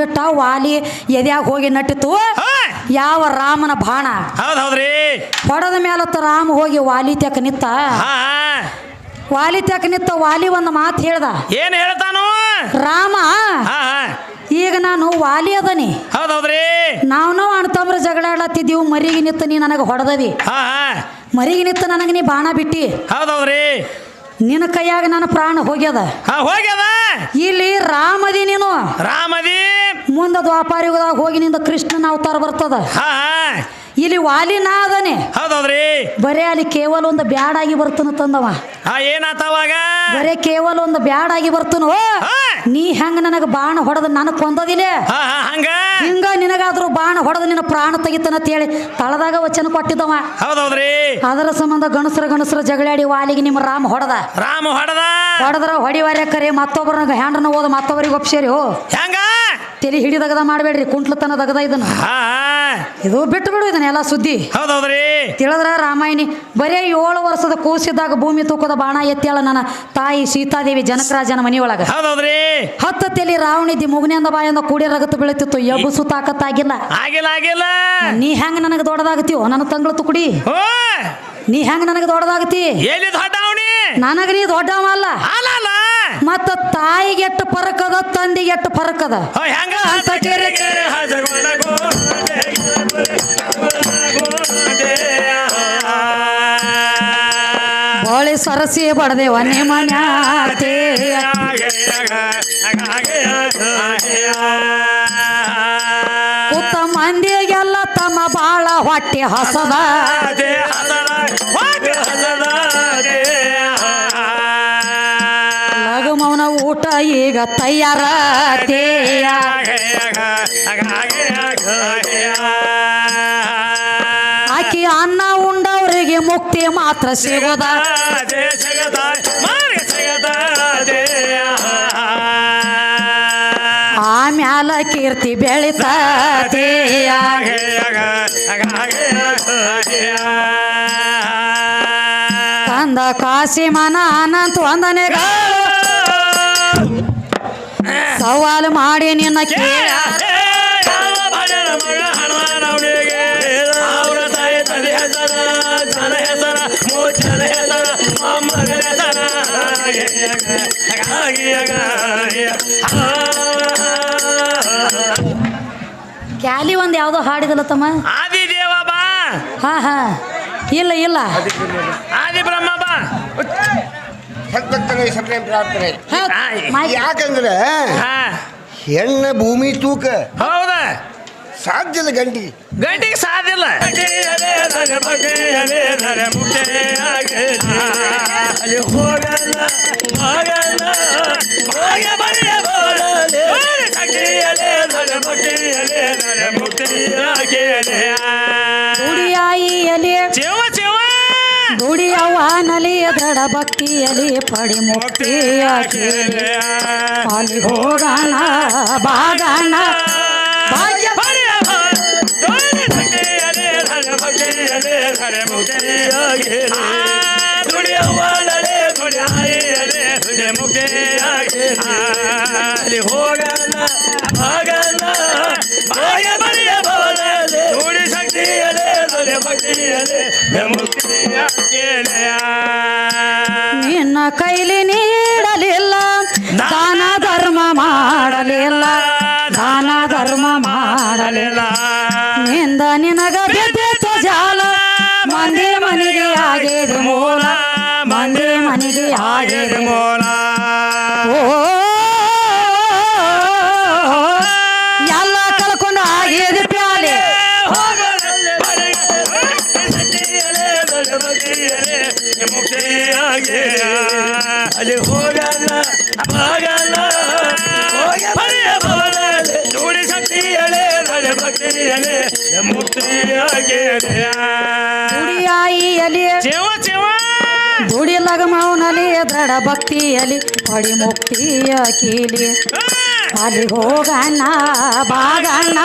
ಬಿಟ್ಟ ವಾಲಿ ಎದ್ಯಾಗ ಹೋಗಿ ನಟ್ಟಿತು ಯಾವ ರಾಮನ ಬಾಣ? ಹೌದ್ ಹೌದ್ರಿ. ಹೊಡೆದ ಮೇಲತ್ತ ರಾಮ ಹೋಗಿ ವಾಲಿ ತೆಕ ನಿತ್ತ? ವಾಲಿ ತೆಕ ನಿತ್ತ ವಾಲಿ ಒಂದು ಮಾತು ಹೇಳ್ದ? ಏನ್ ಹೇಳ್ತಾನು? ರಾಮ ಈಗ ನಾನು ವಾಲಿ ಅದನಿ. ಹೌದ್ ಹೌದ್ರಿ. ನಾವು ನಾವು ಅಣ್ತಂಬ್ರ ಜಗಳಾಡತ್ತಿದ್ದೀವಿ ಮರಿಗೆ ನಿತ್ತ ನೀ ನನಗೆ ಹೊಡೆದದಿ. ಮರಿಗೆ ನಿತ್ತ ನನಗೆ ನೀ ಬಾಣ ಬಿಟ್ಟಿ. ಹೌದೌದ್ರಿ ಹೌದ್ರಿ. ನಿನ್ನ ಕೈಯಾಗ ನನ್ನ ಪ್ರಾಣ ಹೋಗ್ಯದ. ಹಾ ಹೋಗ್ಯದ? ಇಲ್ಲಿ ರಾಮದಿ ನೀನು. ರಾಮದಿ? ಮುಂದ ದ್ವಾಪಾರಿ ಹೋಗಿ ನಿಂದ ಕೃಷ್ಣನ ಅವತಾರ ಬರ್ತದ. ಹಾ. ಇಲ್ಲಿ ವಾಲಿ ನಾ ಅದನೆ ಹೌದ್ ಹೌದ್ರಿ ಬರೇ ಅಲ್ಲಿ ಕೇವಲ ಒಂದು ಬ್ಯಾಡ್ ಆಗಿ ಬರ್ತನ ತಂದವ. ಏನಾತವಾಗ ಬರೇ ಕೇವಲ ಒಂದು ಬ್ಯಾಡ್ ಆಗಿ ಬರ್ತನು ನೀ ಹೆಂಗ ನನಗ ಬಾಣ ಹೊಡೆದ ನನಗ್ ಕೊಂದದಿಲ್ಲ ಹಂಗ? ಹಿಂಗ ನಿನಗಾದ್ರೂ ಬಾಣ ಹೊಡೆದ ನಿನ್ನ ಪ್ರಾಣ ತೆಗಿತನ ಅಂತ ಹೇಳಿ ತಳದಾಗ ವಚನ ಕೊಟ್ಟಿದ್ದವ. ಹೌದ್ ಹೌದ್ರಿ ಅದರ ಸಂಬಂಧ ಗಣಸರ ಗಣಸರ ಜಗಳಾಡಿ ವಾಲಿಗೆ ನಿಮ್ಮ ರಾಮ ಹೊಡೆದ. ರಾಮ ಹೊಡೆದ? ಹೊಡೆದ್ರ ಹೊಡಿವಾರ್ಯ ಕರೆ ಮತ್ತೊಬ್ಬರನ್ನ ಹ್ಯಾಂಡ್ರನ್ನ ಓದ ಮತ್ತೊಬ್ಬರಿಗೆ ಒಪ್ಸೇರಿ ಹೋ. ಹೆಂಗ? ತಲೆ ಹಿಡಿದಗದ ಮಾಡಬೇಡ್ರಿ ಕುಂಟ್ಲತನ ದಗದ ಇದನ್ನ. ಇದು ಬಿಟ್ಟು ಬಿಡು ಇದನ್ನ ಎಲ್ಲ ಸುದ್ದಿ. ಹೌದೌದ್ರಿ. ತಿಳಿದ್ರ ರಾಮಾಯಣಿ ಬರೇ ಏಳು ವರ್ಷದ ಕೂಸಿದ್ದಾಗ ಭೂಮಿ ತೂಕದ ಬಾಣ ಎತ್ತೇಳ ನನ್ನ ತಾಯಿ ಸೀತಾದೇವಿ ಜನಕರಾಜನ ಮನೆಯೊಳಗ. ಹೌದೌದ್ರಿ. ಹತ್ತು ತಲೆ ರಾವಣಿದ್ದಿ ಮುಗನಿಂದ ಬಾಯಿಂದ ಕೂಡಿ ರಗತ್ತು ಬೀಳುತ್ತಿತ್ತು ಎಬ್ಬಸು ತಾಕತ್ತಾಗಿಲ್ಲ. ಆಗಿಲ್ಲ ಆಗಿಲ್ಲ. ನೀ ಹೆಂಗ ನನಗೆ ದೊಡ್ಡದಾಗತ್ತೀವೋ ನನ್ನ ತಂಗಳು ತುಕುಡಿ. ನೀ ಹೆಂಗ ನನಗೆ ದೊಡ್ಡದಾಗತಿ ಎಲ್ಲಿ ನನಗ ನೀ ದೊಡ್ಡವ ಅಲ್ಲ ಅಲ್ಲ. ಮತ್ತ ತಾಯಿಗೆ ಎಷ್ಟು ಪರಕದ ತಂದಿಗೆ ಎಷ್ಟು ಪರಕದ ಓ, ಹೆಂಗ? ಅಂತ ಕೆರೆ ಬೋಳಿ ಸರಸಿ ಬಡದೇವ ಉತ್ತ ಮಂದಿಗೆಲ್ಲ ತಮ್ಮ ಬಾಳ ಹೊಟ್ಟೆ ಹಸದ. ಈಗ ತಯಾರ ತೇಯ ಆಕಿ ಅನ್ನ ಉಂಡವರಿಗೆ ಮುಕ್ತಿ ಮಾತ್ರ ಸಿಗೋದ. ಆಮ್ಯಾಲ ಕೀರ್ತಿ ಬೆಳಿತೇಯ ಕಾಸಿ ಮನ ಅನಂತ ವಂದನೆಗಳು. ಸವಾಲು ಮಾಡಿ ನಿನ್ನ ಕೇಳ. ಕ್ಯಾಲಿ ಒಂದು ಯಾವುದೋ ಹಾಡಿದಲ್ಲ ತಮ್ಮ? ಆದಿ ದೇವ ಬಾ. ಹಾ ಹಾ. ಇಲ್ಲ ಇಲ್ಲ. ಆದಿ ಬ್ರಹ್ಮ ಬಾ. ಭಕ್ತನೇ ಸಪ್ರೇಮ್ ಪ್ರಾರ್ಥನೆ. ಯಾಕಂದ್ರೆ ಹಾ. ಹೆಣ್ಣ ಭೂಮಿ ತೂಕ. ಹೌದ? ಸಾಧ್ಯದ ಗಂಟಿ. ಗಂಟಿಗೆ ಸಾಧ್ಯಲ್ಲ ದುಡಿಯಾಯಿಯಲಿ ದುಡಿಯವ್ವನಲಿ ದಡ ಭಕ್ತಿಯಲಿ ಪಡಿ ಮುಕ್ತಿಯ ಕೇಳಿ ಅಲ್ಲಿ ಹೋಗೋಣ ಬಾಗೋಣ ಭಾಗ್ಯ ಹೋಗಲ್ಲ ಆಗಲ್ಲ ಬಾಯ ನಿನ್ನ ಕೈಲಿ ನೀಡಲಿಲ್ಲ ದಾನ ಧರ್ಮ ಮಾಡಲಿಲ್ಲ ದಾನ ಧರ್ಮ ಮಾಡಲಿಲ್ಲ. ನಿಂದ ನಿನಗ ಅಲ್ಲಿ ಹೋಗಲ್ಲ ಆಗಲ್ಲ. ನೋಡಿ ಶಕ್ತಿಯಲೆ ಭಕ್ತಿಯಲೆ ಮುಕ್ತಿಯಾಗಿದೆಯ ದುಡಿಯಾಯಿಯಲಿ ಜೀವ ಚಿವ ದುಡಿಲಗ ಮೌನಲಿ ದೃಢ ಭಕ್ತಿಯಲಿ ಪಡಿ ಮುಕ್ತಿಯ ಕೀಲಿ. ಅಲ್ಲಿ ಹೋಗಣ್ಣ ಬಾಗಣ್ಣ.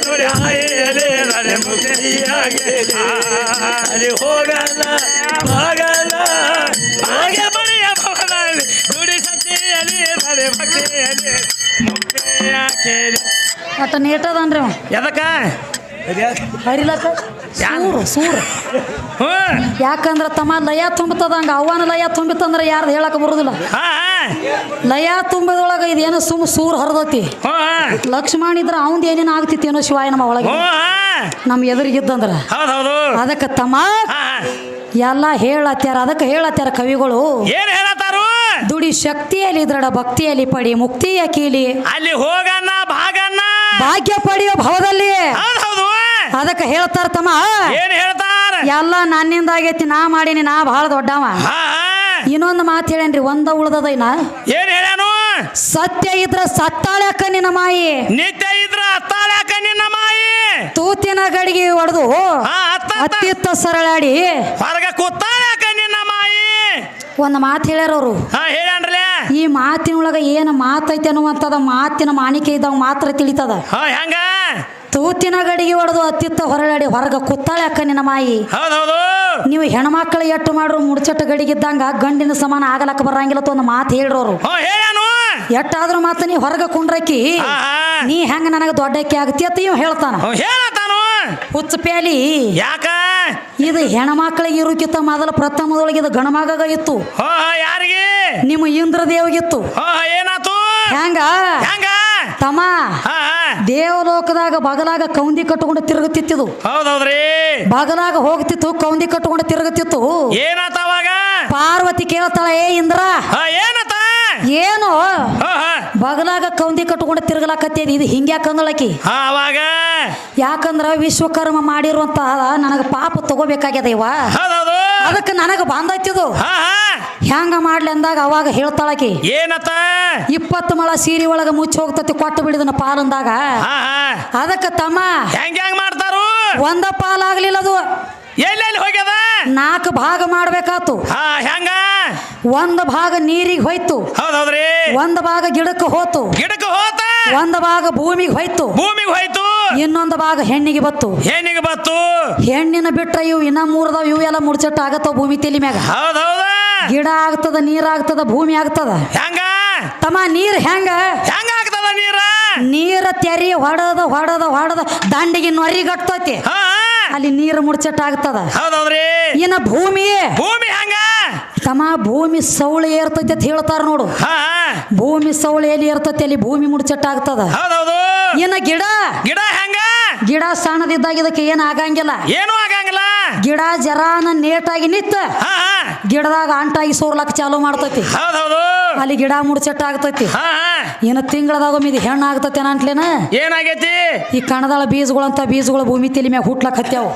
ನೋಡಿ ಹಾಯಲೆ ನಡೆ ಮುಗಿಯಾಗೆ ಅಲ್ಲಿ ಹೋಗಲ್ಲ ಆಗಲ್ಲ ಹಾಗೆ ಬರೆಯ ಭವನಲ್ಲಿ ನುಡಿ ಶಕ್ತಿಯಲ್ಲಿ ನಡೆ ಭಕ್ತಿಯಲ್ಲಿ ಮುಕ್ತಿಯಾಕೆ ಅಟ್ಟ ನೀಟದನ್ರಿ ಎದಕ್ಕ? ಹರಿಲಕ್ಕ ಸೂರು ಸೂರು. ಹ್ಞೂ ಯಾಕಂದ್ರ ತಮ್ಮ ಲಯ ತುಂಬತದ ಹಂಗ ಅವ್ವನ ಲಯ ತುಂಬಿತಂದ್ರ ಯಾರ್ದು ಹೇಳಕ್ ಬರುದಿಲ್ಲ. ಲಯ ತುಂಬಿದೊಳಗ ಇದೇನು ಸುಮ್ ಸೂರ್ ಹರಿದತಿ. ಲಕ್ಷ್ಮಣ್ ಇದ್ರ ಅವಂದ ಏನೇನು ಆಗ್ತಿತ್ತು ಏನೋ ಶಿವಾಯ ನಮ್ಮ ಒಳಗೆ. ನಮ್ ಎದುರಿಗಿದ್ದಂದ್ರ. ಅದಕ್ಕೆ ತಮ್ಮ ಎಲ್ಲ ಹೇಳತ್ಯಾರ ಅದಕ್ಕೆ ಹೇಳತ್ಯಾರ ಕವಿಗಳು. ಏನ್ ಹೇಳತ್ತಾರು? ದುಡಿ ಶಕ್ತಿಯಲ್ಲಿ ಇದ್ರಡ ಭಕ್ತಿಯಲ್ಲಿ ಪಡಿ ಮುಕ್ತಿಯ ಕೀಲಿ. ಅಲ್ಲಿ ಹೋಗಣ್ಣ ಭಾಗಣ್ಣ. ಭಾಗ್ಯ ಪಡೆಯೋ ಭಾವದಲ್ಲಿ. ಹೌದು. ಅದಕ್ಕೆ ಹೇಳ್ತಾರ ತಮ್ಮ. ಏನ್ ಹೇಳ್ತಾರ? ಎಲ್ಲ ನನ್ನಿಂದ ಆಗೈತಿ ನಾ ಮಾಡೀನಿ ನಾ ಬಹಳ ದೊಡ್ಡವ. ಇನ್ನೊಂದು ಮಾತು ಹೇಳೇನ್ರಿ ಒಂದ ಉಳ್ದದೈನ ಏನ್ ಹೇಳ್ಯಾನು? ಸತ್ಯ ಇದ್ರ ಸತ್ತಾಳಕ ನಿನ್ನ ಮಾಯಿ. ನಿತ್ಯ ಇದ್ರ ಅತ್ತಾಳ್ಯಾಕ ನಿನ್ನ ಮಾಯಿ. ತೂತಿನ ಗಡಿಗೆ ಹೊಡೆದು. ಅತ್ತಿತ್ತ ಸರಳಾಡಿ. ಹೊರಗ ಕೂತಾಳ್ಯಾಕ ನಿನ್ನ ಮಾಯಿ. ಒಂದು ಮಾತು ಹೇಳ್ಯಾರ ಅವರು. ಈ ಮಾತಿನೊಳಗ ಏನು ಮಾತೈತೆ ಅನ್ನುವಂಥದ ಮಾತಿನ ಮಾಣಿಕೆ ಇದ್ದಾಗ ಮಾತ್ರ ತಿಳಿತದ. ಹೆಂಗ? ತೂತಿನ ಗಡಿಗೆ ಹೊಡೆದು ಅತ್ತಿತ್ತ ಹೊರಳಾಡಿ ಹೊರಗ ಕುತ್ತಾಳೆ ಅಕ್ಕ ನಿನ್ನ ಮಾಯಿ. ನೀವು ಹೆಣ್ಮಕ್ಳು ಎಟ್ಟು ಮಾಡ್ರು ಮುಡ್ಚಟ್ಟ ಗಡಿಗಿದ್ದಂಗ ಗಂಡಿನ ಸಮಾನ ಆಗಲಕ್ಕ ಬರಂಗಿಲ್ಲ ಅಂತ ಒಂದು ಮಾತು ಹೇಳ್ರೋರು. ಹೇಳ್ಯಾನು ಎಟ್ಟಾದ್ರೂ ಮಾತು ನೀ ಹೊರಗ ಕುಂಡ್ರಕಿ ನೀ ಹೆಂಗ ನನಗೆ ದೊಡ್ಡಕ್ಕಿ ಆಗತಿ ಅಂತ ಇವ್ ಹೇಳ್ತಾನ. ಹುಚ್ಚ ಪ್ಯಾಲಿ. ಯಾಕ? ಇದು ಹೆಣ್ಮಕ್ಳಿಗೆ ಇರುಕಿತ್ತ ಮೊದಲ ಪ್ರಥಮದೊಳಗೆ ಇದು ಗಣಮಗ ಇತ್ತು. ಯಾರಿಗೆ? ನಿಮ್ಮ ಇಂದ್ರ ದೇವಗಿತ್ತು ಏನಾತು? ಹೆಂಗ? ಹೆಂಗ? ದೇವಲೋಕದಾಗ ಬಗಲಾಗ ಕೌಂದಿ ಕಟ್ಟುಕೊಂಡು ತಿರುಗುತ್ತಿತ್ತು ಹೌದೌದ್ರಿ. ಬಗಲಾಗ ಹೋಗ್ತಿತ್ತು ಕೌಂದಿ ಕಟ್ಟುಕೊಂಡು ತಿರುಗುತ್ತಿತ್ತು. ಏನಾತ ಅವಾಗ? ಪಾರ್ವತಿ ಕೇಳ್ತಾಳ ಏ ಇಂದ್ರ ಏನತ ಏನು? ಬಗಲಾಗ ಕೌಂದಿ ಕಟ್ಟುಕೊಂಡು ತಿರುಗಲಾಕತ್ತೇದಿ ಇದು ಹಿಂಗ್ಯಾಕಂದಳಕಿ ಅವಾಗ? ಯಾಕಂದ್ರ ವಿಶ್ವಕರ್ಮ ಮಾಡಿರುವಂತ ನನಗ ಪಾಪ ತಗೋಬೇಕಾಗ್ಯದ ಇವ. ಅದಕ್ಕೆ ನನಗ ಬಂದೈತಿದು. ಹೆಂಗ ಮಾಡ್ಲಿ ಅಂದಾಗ ಅವಾಗ ಹೇಳ್ತಾಳಕಿ ಏನತ್ತ? ಇಪ್ಪತ್ತು ಮಳ ಸೀರೆ ಒಳಗ ಮುಚ್ಚಿ ಹೋಗ್ತತಿ ಕೊಟ್ಟು ಬಿಡಿದನ ಪಾಲಂದಾಗ ಅದಕ್ಕೆ ತಮ್ಮ ಹೆಂಗ ಹೆಂಗ್ ಮಾಡ್ತಾರು? ಒಂದ ಪಾಲಾಗ್ಲಿಲ್ಲ ಅದು. ಎಲ್ಲೆಲ್ಲಿ ಹೋಗ್ಯದ? ನಾಲ್ಕು ಭಾಗ ಮಾಡ್ಬೇಕಾತು. ಹೆಂಗ? ಒಂದ್ ಭಾಗ ನೀರಿಗೆ ಹೋಯ್ತು. ಹೌದೌದ್ರಿ ಒಂದ್ ಭಾಗ ಗಿಡಕ್ಕೆ ಹೋತು. ಗಿಡಕ್ಕೆ ಹೋತ? ಒಂದ್ ಭಾಗ ಭೂಮಿಗೆ ಹೋಯ್ತು. ಭೂಮಿಗೆ ಹೋಯ್ತು? ಇನ್ನೊಂದು ಭಾಗ ಹೆಣ್ಣಿಗೆ ಬತ್ತು. ಹೆಣ್ಣಿಗೆ ಬತ್ತು? ಹೆಣ್ಣಿನ ಬಿಟ್ರ ಇವು ಇನ್ನ ಮೂರ್ದಾವ್ ಇವು ಎಲ್ಲ ಮುಡ್ಚಟ್ಟ ಆಗತ್ತವ ಭೂಮಿ ತೆಲಿ ಮ್ಯಾಗ. ಹೌದೌದ ಗಿಡ ಆಗ್ತದ ನೀರ್ ಆಗ್ತದ ಭೂಮಿ ಆಗ್ತದ? ಹೆಂಗ? ತಮ್ಮ ನೀರ್ ಹೆಂಗ? ಹೆಂಗ ಆಗ್ತದ ನೀರ? ನೀರ ತೆರಿ ಹೊಡದ ಹೊಡದ ಹೊಡದ ದಂಡಿಗೆ ನೊರಿ ಗಟ್ಟತಿ ಹಾ. ಅಲ್ಲಿ ನೀರು ಮುಡ್ಚಟ್ ಆಗ್ತದ ಹೌದೌದ್ರಿ. ಇನ್ನ ಭೂಮಿ? ಭೂಮಿ ಹಂಗ? ತಮ್ಮ ಭೂಮಿ ಸೌಳೆ ಏರ್ತೈತಿ ಅಂತ ಹೇಳ್ತಾರ ನೋಡು. ಭೂಮಿ ಸೌಳೆ ಎಲ್ಲಿ ಇರ್ತೈತಿ ಅಲ್ಲಿ ಭೂಮಿ ಮುಡ್ಚಟ್ಟ ಆಗ್ತದ. ಏನ ಇನ್ನ ಗಿಡ? ಗಿಡ ಹೆಂಗ? ಗಿಡ ಸಣ್ಣದಿದ್ದಾಗ ಇದಕ್ಕೆ ಏನ್ ಆಗಂಗಿಲ್ಲ. ಏನು ಆಗಂಗಿಲ್ಲ. ಗಿಡ ಜರಾನ ನೇಟಾಗಿ ನಿತ್ತ. ಗಿಡದಾಗ ಅಂಟಾಗಿ ಸೋರ್ಲಕ್ ಚಾಲು ಮಾಡ್ತೈತಿ. ಅಲ್ಲಿ ಗಿಡ ಮುಡ್ಚಟ್ಟ ಆಗ್ತೈತಿ. ಏನ ತಿಂಗಳದಾಗ ಇದು ಹೆಣ್ಣು ಆಗ್ತೈತಿ ಅಂಟ್ಲೇನ ಏನಾಗೈತಿ? ಈ ಕಣದಾಳ ಬೀಜಗಳಂತ ಬೀಜಗಳು ಭೂಮಿ ತಲೆ ಮ್ಯಾಗ ಹುಟ್ಲಕ್ ಹತ್ಯಾವ.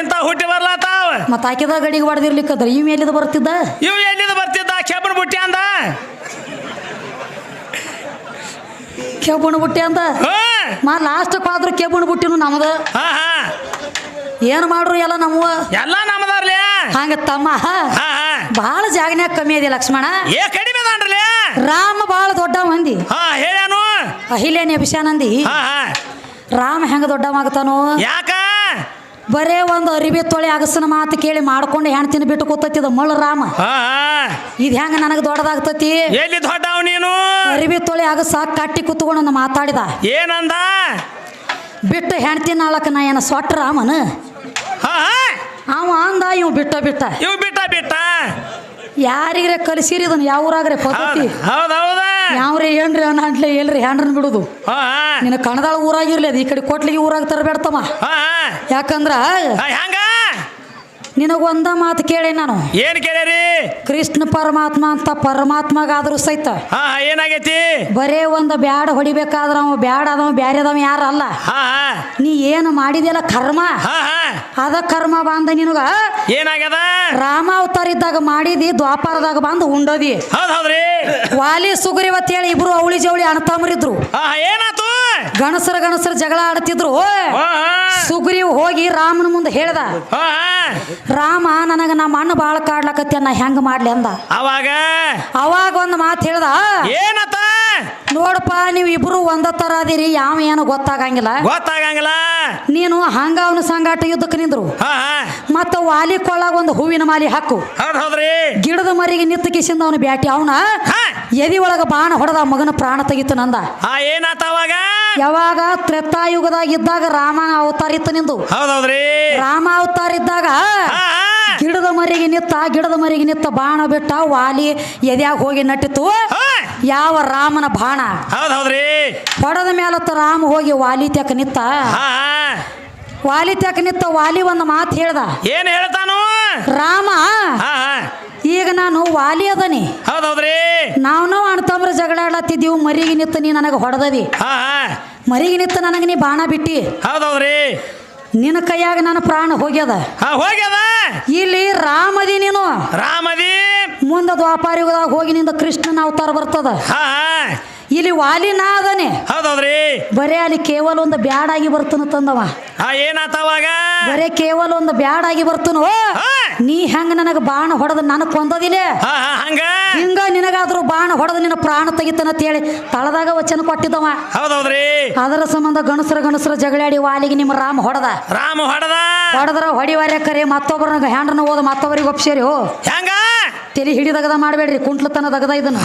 ಇಂಥ ಹುಟ್ಟಿ ಬರ್ಲಾತಾವ ಮತ್ತ ಗಡಿಗ ಗಡಿಗೆ ಹೊಡೆದಿರ್ಲಿಕ್ಕದ್ರ ಇವ್ ಎಲ್ಲಿದ ಬರ್ತಿದ್ದ? ಇವ್ ಎಲ್ಲಿಂದ ಬರ್ತಿದ್ದ? ಕೆಬ್ಬನ ಬುಟ್ಟಿ ಅಂದ? ಕೆಬ್ಬಣ ಬುಟ್ಟಿ ಅಂದ? ಮಾ ಲಾಸ್ಟ್ ಪಾದ್ರ ಕೆಬ್ಬಣ ಬುಟ್ಟಿನು ನಮ್ದ. ಏನ್ ಮಾಡ್ರು ಎಲ್ಲ ನಮ್ಮವ ಎಲ್ಲ ನಮ್ದಾರ್ಲಿ. ಹಂಗ ತಮ್ಮ ಬಹಳ ಜಾಗನ್ಯಾಗ ಕಮ್ಮಿ ಇದೆ ಲಕ್ಷ್ಮಣ. ಏ ಕಡಿಮೆ ಅದಾನ್ರಲಿ ರಾಮ ಬಹಳ ದೊಡ್ಡ ಮಂದಿ ಹಾ ಹೇಳ್ಯಾನು. ಅಹಿಲ್ಯನಿ ಅಭಿಷಾನಂದಿ ರಾಮ ಹೆಂಗ ದೊಡ್ಡವಾಗ್ತಾನೋ ಯಾಕ? ಬರೇ ಒಂದು ಅರಿವಿ ತೊಳೆ ಅಗಸನ ಮಾತು ಕೇಳಿ ಮಾಡ್ಕೊಂಡು ಹೆಣ್ತಿನ ಬಿಟ್ಟು ಕೂತತ್ತಿದ ಮಳ್ಳ ರಾಮ. ಇದು ಹೆಂಗ ನನಗೆ ದೊಡ್ಡದಾಗ್ತತಿ? ಎಲ್ಲಿ ನೀನು? ಅರಿಬಿ ತೊಳೆ ಅಗಸ ಕಟ್ಟಿ ಕೂತ್ಕೊಂಡು ಮಾತಾಡಿದ. ಏನಂದ? ಬಿಟ್ಟು ಹೆಣ್ತಿನ ಆಳಕ ನಾ ಏನ ಸೊಟ್ಟ ರಾಮನ? ಅವ ಅಂದ ಇವ್ ಬಿಟ್ಟ ಬಿಟ್ಟ. ಇವ್ ಬಿಟ್ಟ ಬಿಟ್ಟ. ಯಾರಿಗ್ರೆ ಕಲಿಸಿರಿ ಇದನ್ನ? ಯಾವ ಊರಾಗ್ರೆ ಪದ್ಧತಿ? ಯಾವ್ರಿ ಏನ್ರಿ ಅನ್ನ ಅಂಟ್ಲೆ ಎಲ್ರಿ ಹ್ಯಾಂಡ್ರನ್ ಬಿಡುದು. ನಿನ್ನ ಕಣದಾಳ ಊರಾಗಿರ್ಲಿ ಅದು ಈ ಕಡೆ ಕೊಟ್ಲಿಗೆ ಊರಾಗ ತರಬೇಡ್ತಮ್ಮ. ಯಾಕಂದ್ರ ನಿನಗೊಂದ ಮಾತು ಕೇಳಿ ನಾನು. ಏನ್ ಕೇಳಿರಿ ಕೃಷ್ಣ ಪರಮಾತ್ಮ ಅಂತ ಪರಮಾತ್ಮಗಾದ್ರೂ ಸಹಿತ. ಹಾ ಹಾ ಏನಾಗೈತಿ? ಬರೇ ಒಂದು ಬ್ಯಾಡ ಹೊಡಿಬೇಕಾದ್ರ ಅವ ಬ್ಯಾಡ ಅದಾವ ಬ್ಯಾರೆ ಯಾರು ಅಲ್ಲ. ಹಾ ಹಾ. ನೀ ಏನು ಮಾಡಿದೆಯಲ್ಲ ಕರ್ಮ? ಹಾ ಹಾ. ಅದ ಕರ್ಮ ಬಂದ ನಿನಗ? ಏನಾಗ್ಯದ? ರಾಮ ಅವತಾರ ಇದ್ದಾಗ ಮಾಡಿದಿ ದ್ವಾಪಾರದಾಗ ಬಂದು ಉಂಡದಿ. ಹೌದ್ ಹೌದ್ರಿ. ವಾಲಿ ಸುಗ್ರೀವ ಹೇಳಿ ಇಬ್ರು ಅವಳಿ ಜವಳಿ ಹಾ ಹಾ, ಏನಾತು ಗಣಸರ ಗಣಸರ ಜಗಳ ಆಡ್ತಿದ್ರು. ಸುಗ್ರೀವ್ ಹೋಗಿ ರಾಮನ ಮುಂದೆ ಹೇಳ್ದ. ರಾಮ ನನಗ ನಮ್ಮ ಅಣ್ಣ ಬಾಳ ಕಾಡ್ಲಕತ್ಯ ನಾ ಹೆಂಗ ಮಾಡ್ಲಿ ಅಂದ. ಅವಾಗ? ಅವಾಗ ಒಂದು ಮಾತು ಹೇಳ್ದ. ಏನತ್ತ? ನೋಡಪ್ಪ ನೀವು ಇಬ್ರು ಒಂದ ತರ ಅದಿರಿ ಯಾವ ಏನು ಗೊತ್ತಾಗಂಗಿಲ್ಲ. ಗೊತ್ತಾಗಂಗಿಲ್ಲ. ನೀನು ಹಂಗ ಅವನ ಸಂಗಾಟ ಯುದ್ಧಕ್ಕೆ ನಿಂದ್ರು. ಮತ್ತ ವಾಲಿ ಕೊಳ್ಳಾಗ ಒಂದು ಹೂವಿನ ಮಾಲಿ ಹಾಕು. ಹೌದ್ ಹೌದ್ರಿ. ಗಿಡದ ಮರಿಗೆ ನಿತ್ತ ಕಿಸಿಂದ ಅವನು ಬ್ಯಾಟಿ. ಅವನ ಎದಿ ಒಳಗ ಬಾಣ ಹೊಡೆದ ಮಗನ ಪ್ರಾಣ ತೆಗಿತು ನಂದ. ಏನಾತವಾಗ ಏನಾತ ಯಾವಾಗ ತ್ರೇತಾಯುಗದಾಗ ಇದ್ದಾಗ ರಾಮ ಅವತಾರ ಇತ್ತು ನಿಂದು. ಹೌದ್ ಹೌದ್ರಿ. ರಾಮ ಅವತಾರ ಇದ್ದಾಗ ಗಿಡದ ಮರಿಗೆ ನಿತ್ತ ಗಿಡದ ಮರಿಗೆ ನಿತ್ತ ಬಾಣ ಬಿಟ್ಟ ವಾಲಿ ಎದ್ಯಾಗ ಹೋಗಿ ನಟ್ಟಿತು ಹಾ ಯಾವ ರಾಮನ ಬಾಣ? ಹೌದ್ ಹೌದ್ರಿ. ಹೊಡೆದ ಮೇಲತ್ತ ರಾಮ ಹೋಗಿ ವಾಲಿ ತೆಕ ನಿತ್ತ? ಹಾ ವಾಲಿ ತೆಕ್ ನಿತ್ತ ವಾಲಿ ಒಂದು ಮಾತು ಹೇಳ್ದ? ಏನ್ ಹೇಳ್ತಾನು? ರಾಮ ಹಾ ಹಾ. ಈಗ ನಾನು ವಾಲಿ ಅದನಿ. ಹೌದ್ ಹೌದ್ರಿ. ನಾವು ನಾವು ಅಣ್ತಂಬ್ರ ಜಗಳಾಡತ್ತಿದ್ದೀವಿ ಮರಿಗೆ ನಿತ್ತ ನೀ ನನಗೆ ಹೊಡೆದದಿ. ಹಾ ಹಾ. ಮರಿಗೆ ನಿತ್ತ ನನಗೆ ನೀ ಬಾಣ ಬಿಟ್ಟಿ. ಹೌದ್ ಹೌದ್ರಿ. ನಿನ್ನ ಕೈಯಾಗ ನನ್ನ ಪ್ರಾಣ ಹೋಗ್ಯದ. ಹಾ ಹೋಗ್ಯದ. ಇಲ್ಲಿ ರಾಮದಿ ನೀನು. ರಾಮದಿ. ಮುಂದೆ ದ್ವಾಪಾರಿಗದಾಗ ಹೋಗಿ ನಿಂದ ಕೃಷ್ಣನ ಅವತಾರ ಬರ್ತದ? ಇಲ್ಲಿ ವಾಲಿ ನಾ ಅದನೆ ಹೌದ್ ಹೌದ್ರಿ ಬರೇ ಅಲ್ಲಿ ಕೇವಲ ಒಂದು ಬ್ಯಾಡಾಗಿ ಬರ್ತನ ತಂದವ. ಏನಾತವಾಗ ಬರೇ ಕೇವಲ ಒಂದು ಬ್ಯಾಡಾಗಿ ಬರ್ತನು. ನೀ ಹೆಂಗ ನನಗ ಬಾಣ ಹೊಡೆದ ನನಗೆ ಕೊಂದದಿಲ್ಲ ಹಂಗ? ನಿನಗಾದ್ರೂ ಬಾಣ ಹೊಡೆದ ನಿನ್ನ ಪ್ರಾಣ ತೆಗಿತನ ಹೇಳಿ ತಳದಾಗ ವಚನ ಕೊಟ್ಟಿದ್ದವ. ಹೌದೌದ್ರಿ. ಅದರ ಸಂಬಂಧ ಗಣಸರ ಗಣಸರ ಜಗಳಾಡಿ ವಾಲಿಗೆ ನಿಮ್ಮ ರಾಮ ಹೊಡೆದ. ರಾಮ ಹೊಡೆದ? ಹೊಡೆದ್ರ ಹೊಡಿವಾರ್ಯ ಕರೆ ಮತ್ತೊಬ್ಬರನ್ನ ಹ್ಯಾಂಡ್ರನ್ನ ಓದ ಮತ್ತೊಬ್ಬರಿಗೆ ಒಪ್ಸೇರಿ ಹೋ. ಹೆಂಗ? ತಲೆ ಹಿಡಿದಗದ ಮಾಡಬೇಡ್ರಿ ಕುಂಟ್ಲತನ ದಗದ ಇದನ್ನ.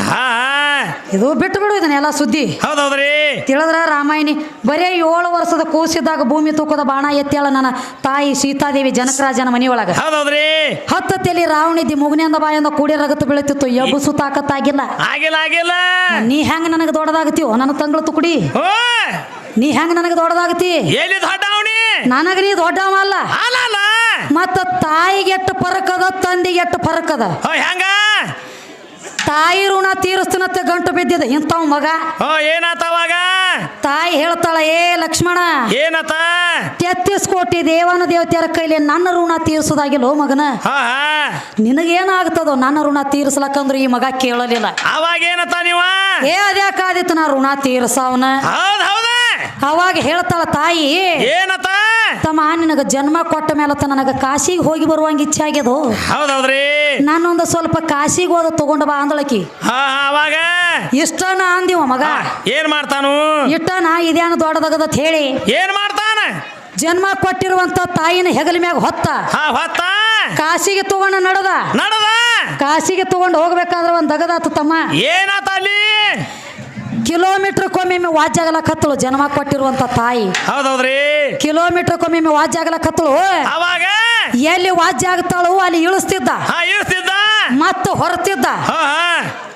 ಇದು ಬಿಟ್ಟು ಬಿಡು ಇದನ್ನ ಎಲ್ಲ ಸುದ್ದಿ. ಹೌದೌದ್ರಿ. ತಿಳಿದ್ರ ರಾಮಾಯಣಿ ಬರೇ ಏಳು ವರ್ಷದ ಕೂಸಿದ್ದಾಗ ಭೂಮಿ ತೂಕದ ಬಾಣ ಎತ್ತೇಳ ನನ್ನ ತಾಯಿ ಸೀತಾದೇವಿ ಜನಕರಾಜನ ಮನೆಯೊಳಗ. ಹೌದೌದ್ರಿ. ಹತ್ತು ತಲೆ ರಾವಣಿದ್ದಿ ಮುಗನಿಂದ ಬಾಯಿಂದ ಕೂಡಿ ರಗತ್ತು ಬೀಳುತ್ತಿತ್ತು ಎಬ್ಬಸು ತಾಕತ್ತಾಗಿಲ್ಲ. ಆಗಿಲ್ಲ ಆಗಿಲ್ಲ. ನೀ ಹೆಂಗ ನನಗೆ ದೊಡ್ಡದಾಗತ್ತೀವೋ ನನ್ನ ತಂಗಳು ತುಕುಡಿ ನೀ ಹೆಂಗ ನನಗೆ ದೊಡ್ಡದಾಗತಿ ಎಲ್ಲಿ ನನಗ ನೀ ದೊಡ್ಡವ ಅಲ್ಲ. ಮತ್ತ ತಾಯಿಗೆ ಎಷ್ಟು ಫರಕದ ತಂದಿಗೆ ಎಷ್ಟು ಫರಕದ ಅದ? ಹೆಂಗ ತಾಯಿ ಋಣ ತೀರಿಸ್ತನತ್ತ ಗಂಟು ಬಿದ್ದಿದ ಇಂಥವ್ ಮಗ. ಏನಾತವಾಗ ತಾಯಿ ಹೇಳ್ತಾಳ ಏ ಲಕ್ಷ್ಮಣ ಏನತ? ತೆತ್ತಿಸ್ ಕೋಟಿ ದೇವನ ದೇವತೆಯರ ಕೈಲಿ ನನ್ನ ಋಣ ತೀರಿಸೋದಾಗಿಲ್ಲ ಮಗನ. ನಿನಗೇನಾಗ್ತದೋ ನನ್ನ ಋಣ ತೀರಿಸ್ಲಕ್ಕಂದ್ರೆ ಈ ಮಗ ಕೇಳಲಿಲ್ಲ. ಅವಾಗ ಏನತ ನೀವ? ಏ ಅದ್ಯಾಕಾದಿತ್ತು ನಾ ಋಣ ತೀರ್ಸವನ? ಅವಾಗ ಹೇಳ್ತಾಳ ತಾಯಿ ಏನತ? ತಮ್ಮ ನಿನಗ ಜನ್ಮ ಕೊಟ್ಟ ಮೇಲೆ ನನಗ ಕಾಶಿಗೆ ಹೋಗಿ ಬರುವಂಗ ಇಚ್ಛೆ ಆಗ್ಯದು? ಹೌದೌದ್ರಿ. ನಾನೊಂದು ಸ್ವಲ್ಪ ಕಾಶಿಗೆ ಹೋದ ತಗೊಂಡ ಬಾ ಅಂದಳಕಿ. ಅವಾಗ? ಇಷ್ಟನ ಅಂದಿವ ಮಗ. ಏನ್ ಮಾಡ್ತಾನು? ಇಷ್ಟನ ಇದೇನು ದೊಡ್ಡದಾಗದತ್ ಹೇಳಿ. ಏನ್ ಮಾಡ್ತಾನ? ಜನ್ಮ ಕೊಟ್ಟಿರುವಂತ ತಾಯಿನ ಹೆಗಲ ಮ್ಯಾಗ ಹೊತ್ತ. ಹೊತ್ತ? ಕಾಶಿಗೆ ತಗೊಂಡ ನಡದ. ನಡದ? ಕಾಶಿಗೆ ತಗೊಂಡು ಹೋಗ್ಬೇಕಾದ್ರೆ ಒಂದ್ ದಗದಾತು ತಮ್ಮ. ಏನಾತ ಅಲ್ಲಿ? ಕಿಲೋಮೀಟರ್ ಕೊಮ್ಮೆ ವಾಜ್ಯಾಗಲಕತ್ತಳು ಜನ್ಮ ಕೊಟ್ಟಿರುವಂತ ತಾಯಿ. ಹೌದೌದ್ರಿ? ಕಿಲೋಮೀಟರ್ ಕೊಮ್ಮೆ ವಾಜ್ಯಾಗಲಕತ್ತಳು ಅವಾಗ? ಎಲ್ಲಿ ವಾಜ್ಯ ಆಗ್ತಾಳು ಅಲ್ಲಿ ಇಳಿಸ್ತಿದ್ದ. ಇಳಿಸ್ತಿದ್ದ? ಮತ್ತು ಹೊರತಿದ್ದ.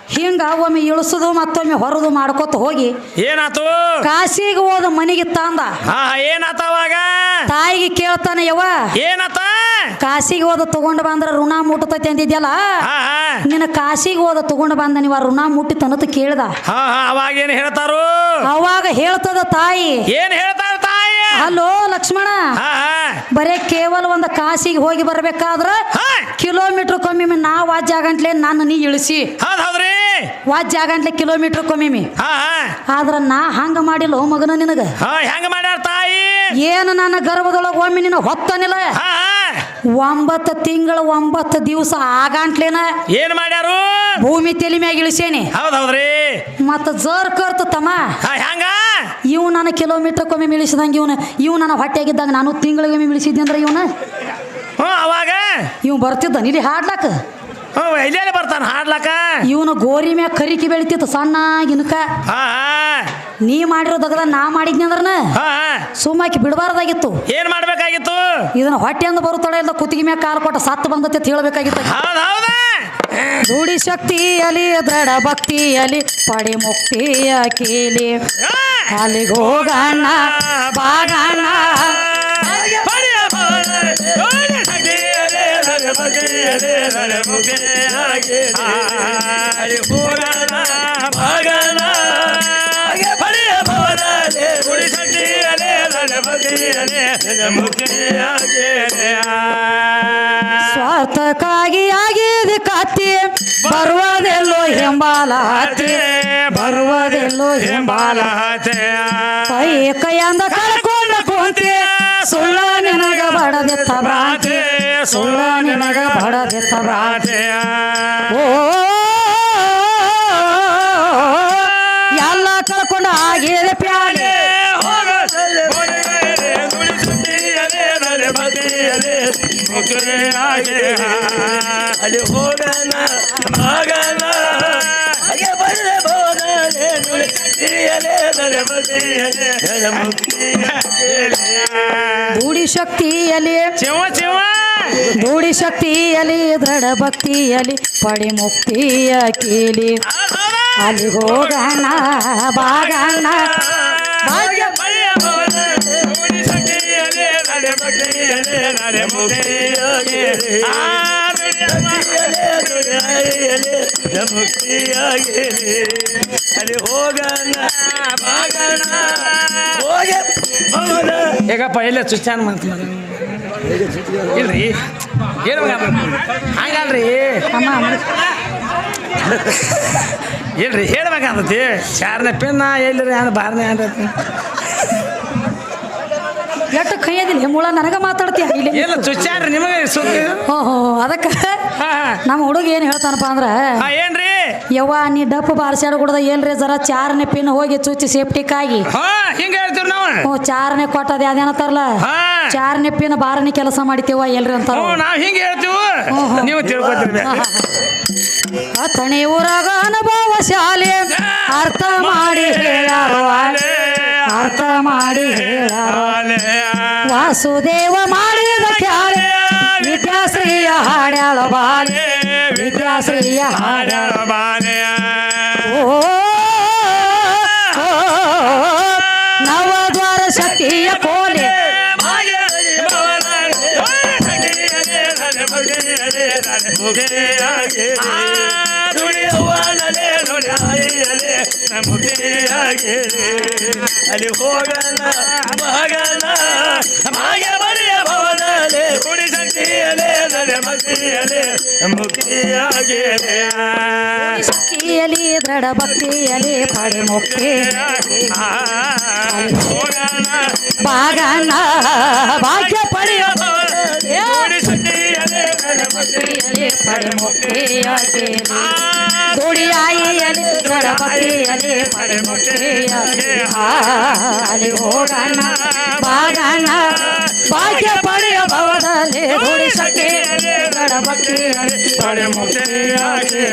ಹಿಂಗ ಒಮ್ಮೆ ಇಳಿಸುದು ಮತ್ತೊಮ್ಮೆ ಹೊರದು ಮಾಡ್ಕೊತ ಹೋಗಿ. ಏನಾತು? ಕಾಶಿಗೆ ಹೋದ ಮನೆಗೆ ತಂದ. ಏನಾತ ಅವಾಗ? ತಾಯಿಗೆ ಕೇಳ್ತಾನೆ ಯವ ಏನತ? ಕಾಶಿಗೆ ಹೋದ ತಗೊಂಡು ಬಂದ್ರ ಋಣ ಮುಟ್ಟತೈತಿ ಅಂದಿದ್ಯಲ್ಲ? ನಿನ್ನ ಕಾಶಿಗೆ ಹೋದ ತಗೊಂಡು ಬಂದ ನೀವ ಋಣ ಋಣ ಮುಟ್ಟಿತನತ ಕೇಳ್ದ? ಅವಾಗ ಏನ್ ಹೇಳ್ತಾರು? ಅವಾಗ ಹೇಳ್ತದ ತಾಯಿ. ಏನ್ ಹೇಳ್ತಾರ ತಾಯಿ? ಹಲೋ ಲಕ್ಷ್ಮಣ. ಬರೇ ಕೇವಲ ಒಂದು ಕಾಶಿಗೆ ಹೋಗಿ ಬರ್ಬೇಕಾದ್ರ ಕಿಲೋಮೀಟರ್ ಕೊಮ್ಮಿ ನಾ ವಾಜ್ಯ ಆಗಂಟ್ಲೆ ನಾನು ನೀ ಇಳಿಸಿ. ವಾಜ್ಯ ಆಗಂಟ್ಲೆ ಕಿಲೋಮೀಟರ್ ಕೊಮ್ಮಿ ಆದ್ರ ನಾ ಹಂಗ ಮಾಡಿಲ್ಲ ಮಗನ ನಿನಗ? ಹೆಂಗ ಮಾಡ್ಯಾರ ತಾಯಿ? ಏನು ನನ್ನ ಗರ್ಭದೊಳಗೆ ಒಮ್ಮೆ ನಿನ್ನ ಹೊತ್ತನಿಲ್ಲ? ಒಂಬತ್ತು ತಿಂಗಳ ಒಂಬತ್ತು ದಿವಸ ಆಗಂಟ್ಲೇನ ಏನ್ ಮಾಡ್ಯಾರು? ಭೂಮಿ ತೆಲಿ ಮ್ಯಾಗ ಇಳಿಸೇನಿ. ಹೌದ್ ಹೌದ್ರಿ. ಮತ್ತ ಜರ್ ಕರ್ತ ತಮ್ಮ. ಹೆಂಗ ಇವ್ ನನ್ನ ಕಿಲೋಮೀಟರ್ ಕೊಮ್ಮೆ ಇಳಿಸಿದಂಗೆ ಇವನ ಇವ್ ನನ್ನ ಹೊಟ್ಟೆಗಿದ್ದಾಗ ನಾನು ತಿಂಗಳಿಗೊಮ್ಮೆ ಇಳಿಸಿದ್ದೆ ಅಂದ್ರೆ ಇವನ? ಹ್ಞೂ ಅವಾಗ? ಇವ್ ಬರ್ತಿದ್ದ ಇಲ್ಲಿ ಹಾಡ್ಲಾಕ ಹ್ಞೂ ಬರ್ತಾನ ಹಾಡ್ಲಾಕ ಇವನು ಗೋರಿ ಮ್ಯಾಗ ಕರಿಕಿ ಬೆಳಿತಿತ್ತು ಸಣ್ಣ ಹಾ. ನೀ ಮಾಡಿರೋ ದಗದ ನಾ ಮಾಡಿದ್ನಿ ಅಂದ್ರನ? ಹಾ ಹಾ. ಸುಮ್ಮಾಕಿ ಬಿಡಬಾರ್ದಾಗಿತ್ತು. ಏನ್ ಮಾಡ್ಬೇಕಾಗಿತ್ತು? ಇದನ್ನ ಹೊಟ್ಟೆಯಿಂದ ಬರುತ್ತಾಳೆ ಇಲ್ಲ ಕುತ್ತಿಗೆ ಮ್ಯಾಗ ಕಾಲು ಕೊಟ್ಟ ಸತ್ತು ಬಂದತ್ತೆ ಅಂತ ಹೇಳ್ಬೇಕಾಗಿತ್ತು. ಹೌದ್ ಶಕ್ತಿ ಅಲಿ ಶಕ್ತಿಯಲಿ ಭಕ್ತಿ ಭಕ್ತಿಯಲಿ ಪಡಿ ಮುಕ್ತಿ ಕೀಲಿ. ಅಲ್ಲಿಗೆ ಹೋಗಣ್ಣ ಬಾಗಣ್ಣ ಸ್ವಾರ್ಥಕ್ಕಾಗಿ ಆಗಿದೆ ಕಾತಿ ಬರುವುದೆಲ್ಲೋ ಹಿಂಬಾಲ ಬರುವುದೆಲ್ಲೋ ಹಿಂಬಾಲ ಕೈ ಕೈಯಿಂದ ಕಳ್ಕೊಂಡ ಕುಂತಿ. ಸುಳ್ಳ ನಿನಗ ಬಡದಿತ್ತ ಭ್ರಾಂತಿ. ಸುಳ್ಳ ನಿನಗ ಬಡದಿತ್ತ ಭ್ರಾಂತಿ. ಓ ಅಲ್ಲಿ ಹೋಗಣ ಮಗನ. ತಿಳಿಯಲೇ ದರೆ ಬದಿಯಲೇ ದರೆ ಮುಕ್ತಿಯ ಧೂಡಿ ಶಕ್ತಿಯಲ್ಲಿ ಶಿವ ಶಿವ. ಧೂಡಿ ಶಕ್ತಿಯಲ್ಲಿ ದೃಢ ಭಕ್ತಿಯಲ್ಲಿ ಪಡಿ ಮುಕ್ತಿಯ ಕೀಲಿ. ಅಲ್ಲಿ ಹೋಗಣ ಬಾಗಣ. ಭಾಗ್ಯ ಮುಕ್ತಿಯ ಆ ನುಡಿಯಲೇ ನುಡಿಯಲೇ ದರೆ ಮುಕ್ತಿಯ ಅಲ್ಲಿ ಹೋಗಣ ಹೋಗೆ ಹೇಗಪ್ಪ ಚುಚ್ಚಾನ್ ಮಾತು ಇಲ್ರಿ ಏನು ಹಂಗಲ್ರಿ. ಇಲ್ರಿ ಹೇಳ್ಬೇಕಂತತಿ ಚಾರನೇ ಪಿನ್ನ ಎಲ್ರಿ ಬಾರ್ನೆ ಬಾರನೇ ಅಂದತಿ ಎಷ್ಟು ಕೈಯದಿಲ್ಲ ಮುಳ ನನಗ ಮಾತಾಡ್ತೀಯ? ಇಲ್ಲಿ ಎಲ್ಲ ನಿಮಗೆ ಸುದ್ದಿ ಓಹೋ ಅದಕ್ಕೆ. ನಮ್ಮ ಹುಡುಗ ಏನು ಹೇಳ್ತಾನಪ್ಪ ಅಂದ್ರೆ ಹಾ ಏನ್ರಿ? ಯವ್ವ ನೀ ಡಪ್ ಬಾರ್ಸ್ಯಾಡ ಕುಡ್ದ ಏನ್ರಿ ಜರ ಚಾರನೆ ಪಿನ್ ಹೋಗಿ ಚುಚ್ಚಿ ಸೇಫ್ಟಿಕ್ಕಾಗಿ ಹಾ ಹಿಂಗ ಹೇಳ್ತೀವಿ ನಾವು. ಹ್ಞೂ ಚಾರನೆ ಕೊಟ್ಟದ ಅದೇನತ್ತಾರಲ್ಲ ಹಾ. ಚಾರನೆ ಪಿನ್ ಬಾರನೆ ಕೆಲಸ ಮಾಡಿತೇವ ಎಲ್ರಿ ಅಂತಾರ ಹ್ಞೂ ನಾವು ಹಿಂಗ ಹೇಳ್ತೀವಿ. ನೀವು ಅತಣಿ ಊರಾಗ ಅನುಭವ ಶಾಲೆ ಅರ್ಥ ಮಾಡಿ ಹೇಳಾರೋ ಅರ್ಥ ಮಾಡಿ ಹೇಳಾರೋ. ವಾಸುದೇವ ಮಾಡಿದ ಖ್ಯಾಲೆ ವಿದ್ಯಾಶ್ರೀಯ ಹಾಡ್ಯಾಳ ಬಾಲೆ. ವಿದ್ಯಾಶ್ರೀಯ ಹಾಡ್ಯಾಳ ಓ ಓ, ನವದ್ವಾರ ಶಕ್ತಿಯ ಕೋಲೆ. ಅಲ್ಲಿ ಮಗನ ಮಾಯ ಭವನಲೆ ಕುಡಿ ಶಕ್ತಿಯಲೆ ಶಕ್ತಿಯಲಿ ಭಕ್ತಿಯಲಿ ಪಡೆ ಮುಕ್ತಿ. ಹೋಗಣ ಬಾಗಣ್ಣ ಭಾಗ್ಯ ಪಡೆ ಮುಕ್ತಿಯಾಗಿ ದುಡಿಯಾಯಿಯಲಿ ಭಕ್ತಿಯಲಿ ಪಡೆ ಹೋಗಣ್ಣ ಬಾಗಣ್ಣ ಭಾಗ್ಯ ಪಡೆಯ ಭವದಲ್ಲಿ ದುಡಿ ಶಕ್ತಿ ದೃಢ ಭಕ್ತಿಯಲಿ ಪಡೆ ಮುಕ್ತಿಯಾಗಿ